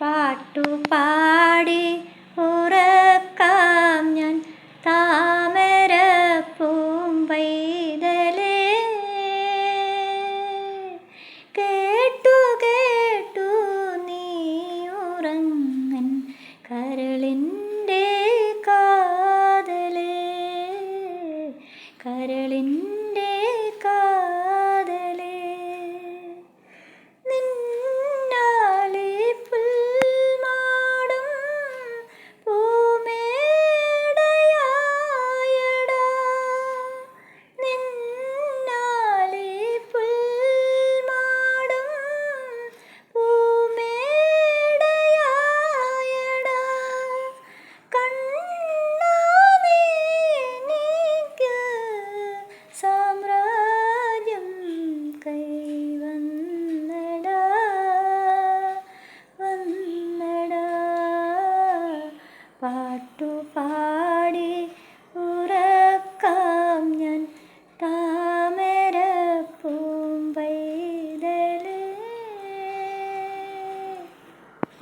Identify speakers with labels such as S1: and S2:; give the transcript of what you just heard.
S1: പാട്ടുപാടി ഉറക്കാം ഞാൻ. താമര പൂമ്പൈതലേ കേട്ടു കേട്ടു നീ ഉറങ്ങൻ കരളിന്റെ കാതലേ. കരളിന്റെ Bye.